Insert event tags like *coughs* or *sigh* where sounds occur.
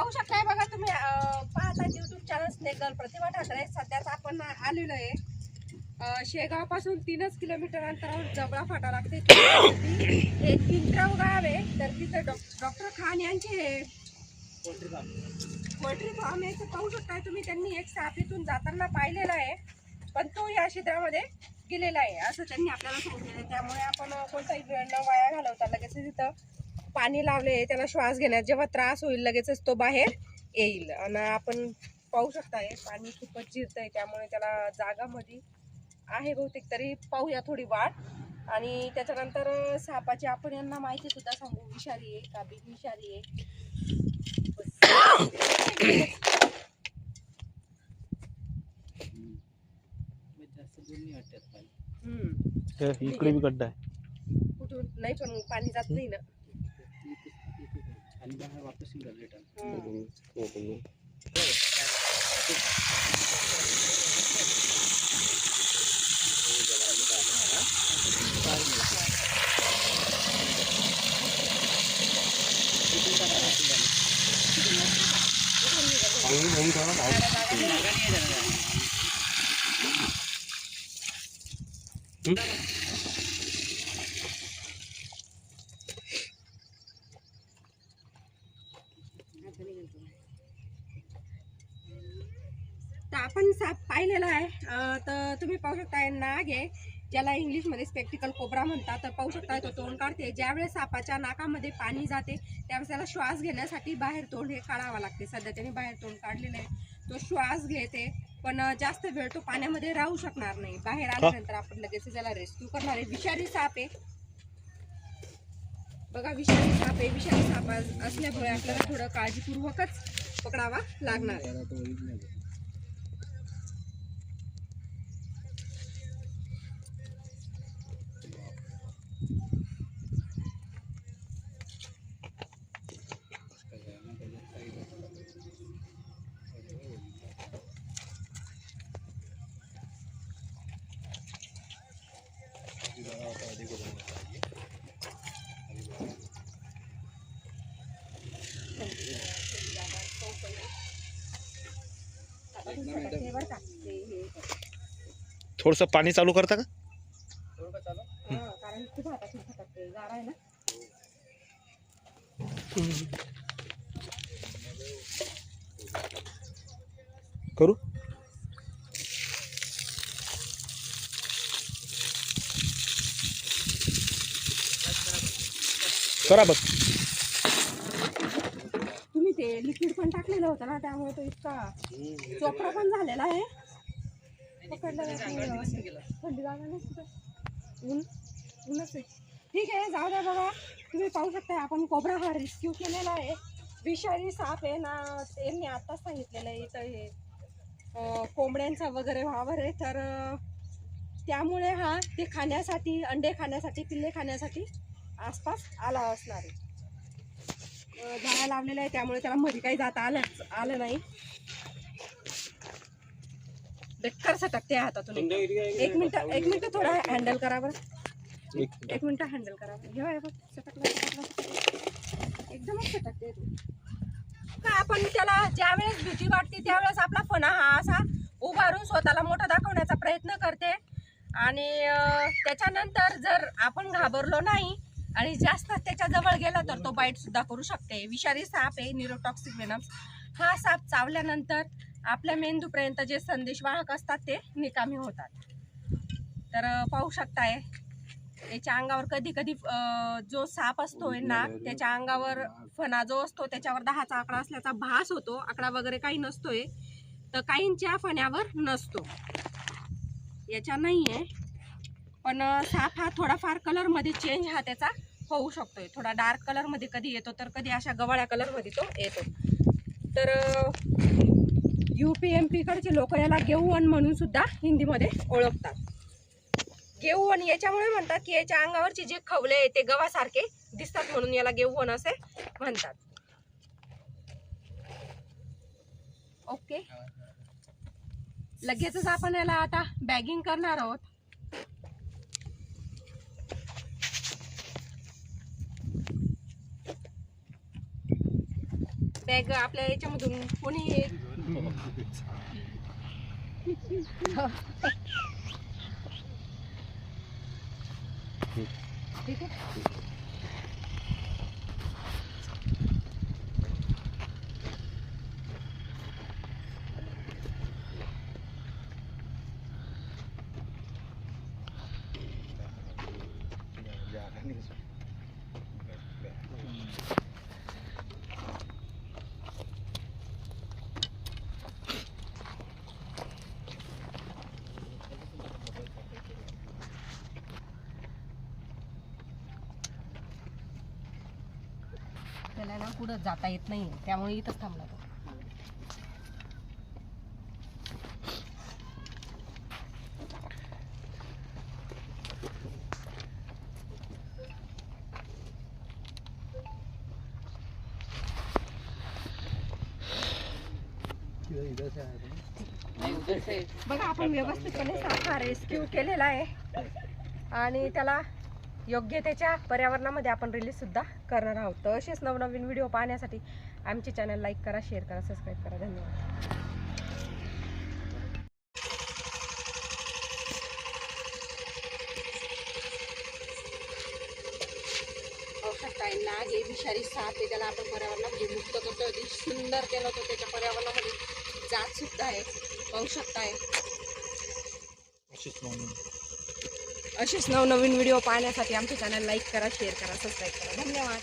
पाहू शकताय बघा तुम्ही पाहता युट्यूब चॅनल स्नेगल. प्रतिभा ठाकरे सध्याच आपण आलेलो आहे. शेगावपासून तीनच किलोमीटर अंतरावर जबळा फाटा लागते. *coughs* हे किंत्राव गाव आहे तर तिथं डॉक्टर खान यांचे हे पोल्ट्री फार्म आहे. तर पाहू शकताय तुम्ही त्यांनी एक साप इथून जाताना पाहिलेला आहे पण तो या क्षेत्रामध्ये गेलेला आहे असं त्यांनी आपल्याला सांगितलेलं आहे. त्यामुळे आपण कोणताही वेळ न वाया घालवता लगेच तिथं पाणी लावले त्याला श्वास घेण्यात जेव्हा त्रास होईल लगेचच तो बाहेर येईल. आणि आपण पाहू शकताय पाणी खूपच जिरतंय त्यामुळे त्याला जागामध्ये आहे बहुतेक तरी. पाहूया थोडी वाढ. आणि त्याच्यानंतर सापाची आपण यांना माहिती सुद्धा सांगू. विषारी आहे का? बिन विषारी आहे. हे इकडे बी गड्डा आहे. कुठून? नाही पण पाणी जात नाही ना. आणि बाहेर वापस निघाल रिटर्न हम्म. तर आपण साप पाहिलेला आहे. तर तुम्ही पाहू शकता नाग आहे ज्याला इंग्लिशमध्ये स्पेक्टिकल कोबरा म्हणतात. तर पाहू शकता तो तोंड काढते. ज्यावेळेस सापाच्या नाकामध्ये पाणी जाते त्यावेळेस त्याला श्वास घेण्यासाठी बाहेर तोंड हे काढावं लागते. सध्या त्याने बाहेर तोंड काढलेलं आहे. तो श्वास घेते पण जास्त वेळ तो पाण्यामध्ये राहू शकणार नाही. बाहेर आल्यानंतर आपण लगेच त्याला रेस्क्यू करणार आहे. विषारी साप आहे. बघा विषारी साप आहे. विषारी साप अस- असल्यामुळे आपल्याला थोडं काळजीपूर्वकच पकडावा लागणार थोडस पाणी चालू करता का? करू? करा बघ. ते लिक्विड पण टाकलेलं होतं ना त्यामुळे तो इतका चोपडा पण झालेला आहे. पकडलं थंडी जागा नाही ऊन ऊनच आहे. ठीक आहे जाऊ द्या बघा तुम्ही पाहू शकता आपण कोबरा हा रेस्क्यू केलेला आहे. विषारी साप आहे ना त्यांनी आत्ताच सांगितलेलं आहे इथं हे कोंबड्यांचा वगैरे वावर आहे. तर त्यामुळे हा ते खाण्यासाठी अंडे खाण्यासाठी पिल्ले खाण्यासाठी आसपास आला असणार आहे. अं, जाळ्या लावलेल्या आहे त्यामुळे त्याला मध्ये काही जाता आलं आलं नाही. बेकार सटकते हातातून एक मिनिट एक मिनिट थोडा हँडल करा बरं. एक मिनिट. हँडल करा सटकला. एकदमच सटकते का आपण त्याला ज्या वेळेस भीती वाटते त्यावेळेस आपला फणा हा असा उभारून स्वतःला मोठा दाखवण्याचा प्रयत्न करते. आणि त्याच्यानंतर जर आपण घाबरलो नाही आणि जास्त त्याच्याजवळ गेला तर तो बाईट सुद्धा करू शकते. विषारी साप आहे निरोटॉक्सिक वेनम्स हा साप चावल्यानंतर आपल्या मेंदूपर्यंत जे संदेश वाहक असतात ते निकामी होतात. तर पाहू शकताय त्याच्या अंगावर कधी कधी जो साप असतोय ना त्याच्या अंगावर फणा जो असतो त्याच्यावर दहाचा आकडा असल्याचा भास होतो. आकडा वगैरे काही नसतोय. तर काहींच्या फण्यावर नसतो. याच्या नाही आहे पण साप हा थोडाफार कलरमध्ये चेंज हा त्याचा होऊ शकतोय. थोडा डार्क कलरमध्ये कधी येतो तर कधी अशा गवळ्या कलरमध्ये तो येतो. तर यू पी एम पीकडचे लोक याला गेऊवन म्हणून सुद्धा हिंदीमध्ये ओळखतात. गेऊवन याच्यामुळे म्हणतात की याच्या अंगावरचे जे खवले आहे ते गव्हासारखे दिसतात म्हणून याला गेऊवन असे म्हणतात. ओके. लगेचच आपण याला आता बॅगिंग करणार आहोत. बॅग आपल्या याच्यामधून कोणी ठीक आहे त्याला ना पुढं जाता येत नाही त्यामुळे इथंच थांबला तो. बघा आपण व्यवस्थितपणे सारखा रेस्क्यू केलेला आहे. आणि त्याला योग्य त्याच्या पर्यावरणामध्ये आपण रिलीज सुद्धा करणार आहोत. तर असेच नवनवीन व्हिडिओ पाहण्यासाठी आमचे चॅनल लाईक करा शेअर करा सबस्क्राईब करा. धन्यवाद. शकता आहे हे विषारी साप आहे त्याला आपण पर्यावरणामध्ये मुक्त करतो अगदी सुंदर केलं होतं त्याच्या पर्यावरणामध्ये जात सुद्धा आहे पाहू शकताय असेच नवनवीन व्हिडिओ पाहण्यासाठी आमचे चॅनल लाईक करा शेअर करा सबस्क्राईब करा. धन्यवाद.